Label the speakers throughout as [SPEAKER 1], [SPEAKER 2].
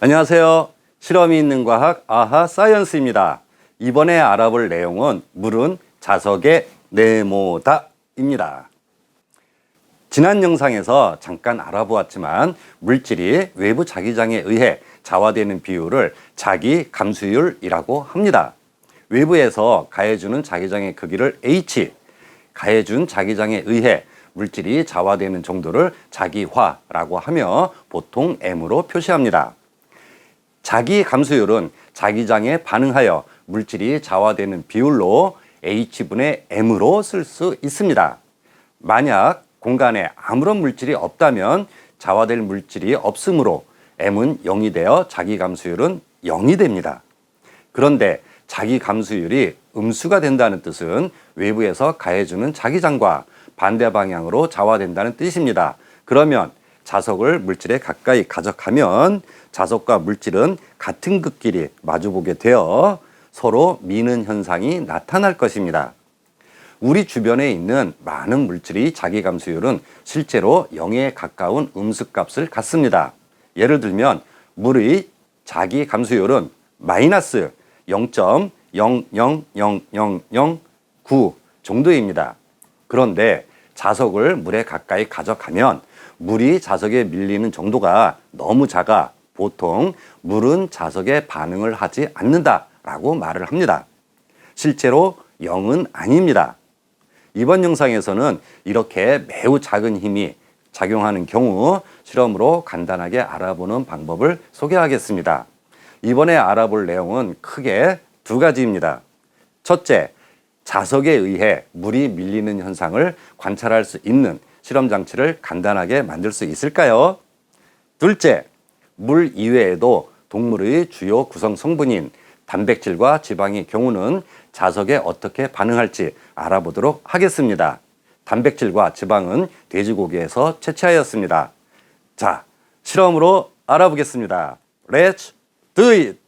[SPEAKER 1] 안녕하세요. 실험이 있는 과학 아하 사이언스입니다. 이번에 알아볼 내용은 물은 자석의 네모다입니다. 지난 영상에서 잠깐 알아보았지만 물질이 외부 자기장에 의해 자화되는 비율을 자기 감수율이라고 합니다. 외부에서 가해주는 자기장의 크기를 H, 가해준 자기장에 의해 물질이 자화되는 정도를 자기화라고 하며 보통 M으로 표시합니다. 자기 감수율은 자기장에 반응하여 물질이 자화되는 비율로 H분의 M으로 쓸 수 있습니다. 만약 공간에 아무런 물질이 없다면 자화될 물질이 없으므로 M은 0이 되어 자기 감수율은 0이 됩니다. 그런데 자기 감수율이 음수가 된다는 뜻은 외부에서 가해주는 자기장과 반대 방향으로 자화된다는 뜻입니다. 그러면 자석을 물질에 가까이 가져가면 자석과 물질은 같은 극끼리 마주보게 되어 서로 미는 현상이 나타날 것입니다. 우리 주변에 있는 많은 물질이 자기 감수율은 실제로 0에 가까운 음수값을 갖습니다. 예를 들면 물의 자기 감수율은 마이너스 0.000009 정도입니다. 그런데 자석을 물에 가까이 가져가면 물이 자석에 밀리는 정도가 너무 작아 보통 물은 자석에 반응을 하지 않는다라고 말을 합니다. 실제로 0은 아닙니다. 이번 영상에서는 이렇게 매우 작은 힘이 작용하는 경우 실험으로 간단하게 알아보는 방법을 소개하겠습니다. 이번에 알아볼 내용은 크게 두 가지입니다. 첫째, 자석에 의해 물이 밀리는 현상을 관찰할 수 있는 실험 장치를 간단하게 만들 수 있을까요? 둘째, 물 이외에도 동물의 주요 구성 성분인 단백질과 지방의 경우는 자석에 어떻게 반응할지 알아보도록 하겠습니다. 단백질과 지방은 돼지고기에서 채취하였습니다. 자, 실험으로 알아보겠습니다. Let's do it!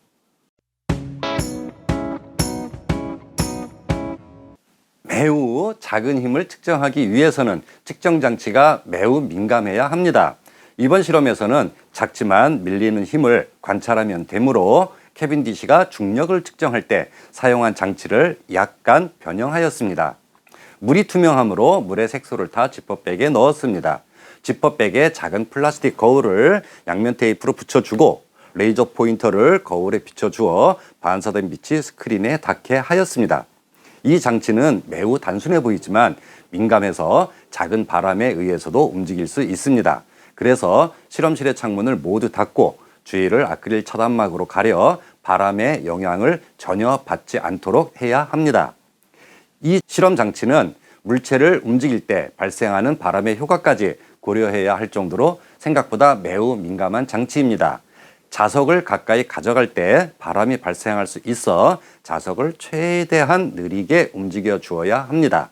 [SPEAKER 1] 매우 작은 힘을 측정하기 위해서는 측정 장치가 매우 민감해야 합니다. 이번 실험에서는 작지만 밀리는 힘을 관찰하면 되므로 케빈디시가 중력을 측정할 때 사용한 장치를 약간 변형하였습니다. 물이 투명하므로 물의 색소를 타 지퍼백에 넣었습니다. 지퍼백에 작은 플라스틱 거울을 양면 테이프로 붙여주고 레이저 포인터를 거울에 비춰주어 반사된 빛이 스크린에 닿게 하였습니다. 이 장치는 매우 단순해 보이지만 민감해서 작은 바람에 의해서도 움직일 수 있습니다. 그래서 실험실의 창문을 모두 닫고 주위를 아크릴 차단막으로 가려 바람의 영향을 전혀 받지 않도록 해야 합니다. 이 실험 장치는 물체를 움직일 때 발생하는 바람의 효과까지 고려해야 할 정도로 생각보다 매우 민감한 장치입니다. 자석을 가까이 가져갈 때 바람이 발생할 수 있어 자석을 최대한 느리게 움직여 주어야 합니다.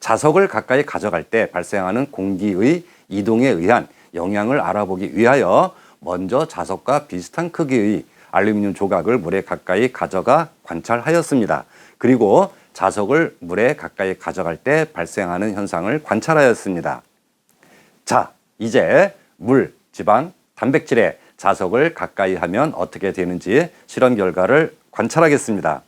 [SPEAKER 1] 자석을 가까이 가져갈 때 발생하는 공기의 이동에 의한 영향을 알아보기 위하여 먼저 자석과 비슷한 크기의 알루미늄 조각을 물에 가까이 가져가 관찰하였습니다. 그리고 자석을 물에 가까이 가져갈 때 발생하는 현상을 관찰하였습니다. 자, 이제 물, 지방, 단백질에 자석을 가까이 하면 어떻게 되는지 실험 결과를 관찰하겠습니다.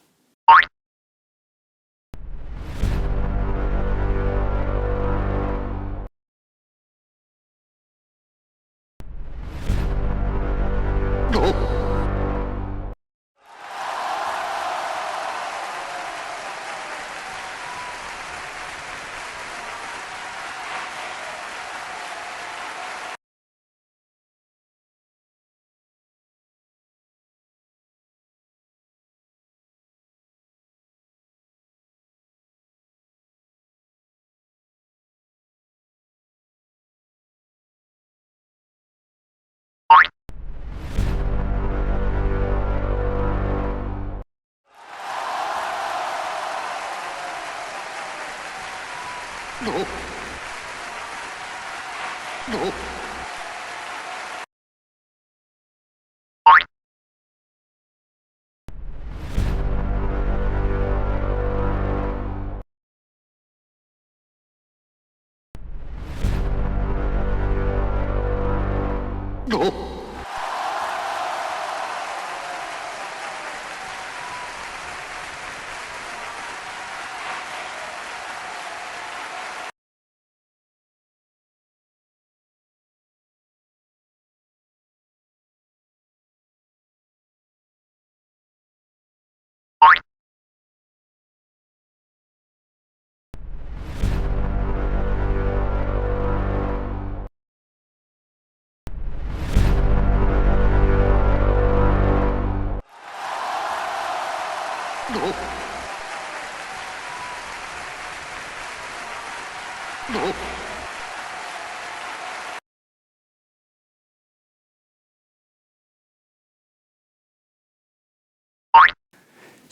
[SPEAKER 1] Oh.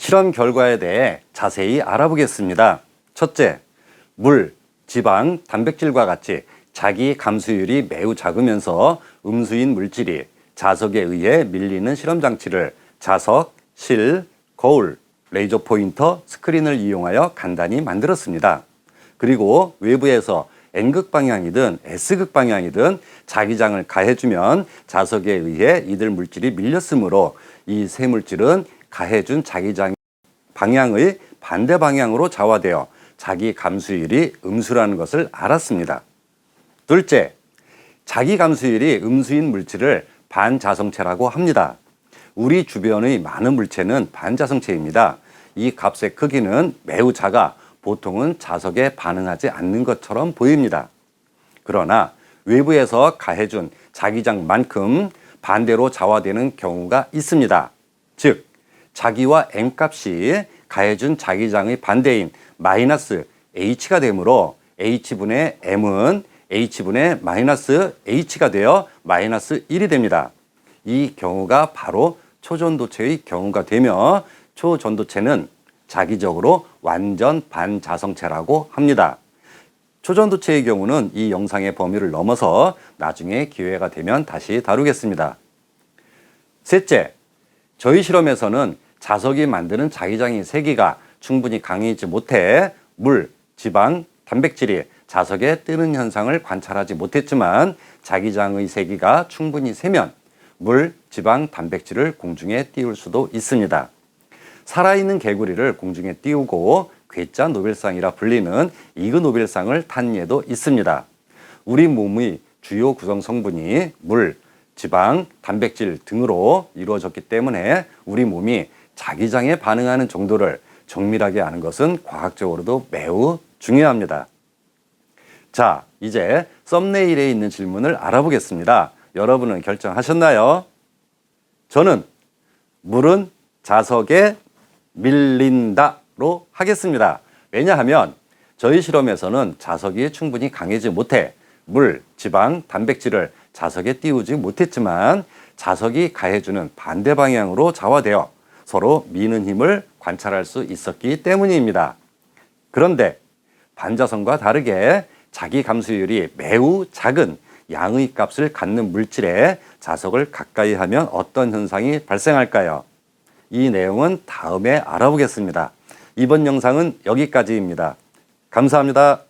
[SPEAKER 1] 실험 결과에 대해 자세히 알아보겠습니다. 첫째, 물, 지방, 단백질과 같이 자기 감수율이 매우 작으면서 음수인 물질이 자석에 의해 밀리는 실험 장치를 자석, 실, 거울, 레이저 포인터, 스크린을 이용하여 간단히 만들었습니다. 그리고 외부에서 N극 방향이든 S극 방향이든 자기장을 가해주면 자석에 의해 이들 물질이 밀렸으므로 이 세 물질은 가해준 자기장 방향의 반대 방향으로 좌화되어 자기 감수율이 음수라는 것을 알았습니다. 둘째, 자기 감수율이 음수인 물질을 반자성체라고 합니다. 우리 주변의 많은 물체는 반자성체입니다. 이 값의 크기는 매우 작아 보통은 자석에 반응하지 않는 것처럼 보입니다. 그러나 외부에서 가해준 자기장만큼 반대로 좌화되는 경우가 있습니다. 즉, 자기와 m 값이 가해준 자기장의 반대인 마이너스 h가 되므로 h분의 m은 h분의 마이너스 h가 되어 마이너스 1이 됩니다. 이 경우가 바로 초전도체의 경우가 되며 초전도체는 자기적으로 완전 반자성체라고 합니다. 초전도체의 경우는 이 영상의 범위를 넘어서 나중에 기회가 되면 다시 다루겠습니다. 셋째, 저희 실험에서는 자석이 만드는 자기장의 세기가 충분히 강해지지 못해 물, 지방, 단백질이 자석에 뜨는 현상을 관찰하지 못했지만 자기장의 세기가 충분히 세면 물, 지방, 단백질을 공중에 띄울 수도 있습니다. 살아있는 개구리를 공중에 띄우고 괴짜 노벨상이라 불리는 이그 노벨상을 탄 예도 있습니다. 우리 몸의 주요 구성 성분이 물, 지방, 단백질 등으로 이루어졌기 때문에 우리 몸이 자기장에 반응하는 정도를 정밀하게 아는 것은 과학적으로도 매우 중요합니다. 자, 이제 썸네일에 있는 질문을 알아보겠습니다. 여러분은 결정하셨나요? 저는 물은 자석에 밀린다로 하겠습니다. 왜냐하면 저희 실험에서는 자석이 충분히 강해지 못해 물, 지방, 단백질을 자석에 띄우지 못했지만 자석이 가해주는 반대 방향으로 좌화되어 서로 미는 힘을 관찰할 수 있었기 때문입니다. 그런데 반자성과 다르게 자기 감수율이 매우 작은 양의 값을 갖는 물질에 자석을 가까이 하면 어떤 현상이 발생할까요? 이 내용은 다음에 알아보겠습니다. 이번 영상은 여기까지입니다. 감사합니다.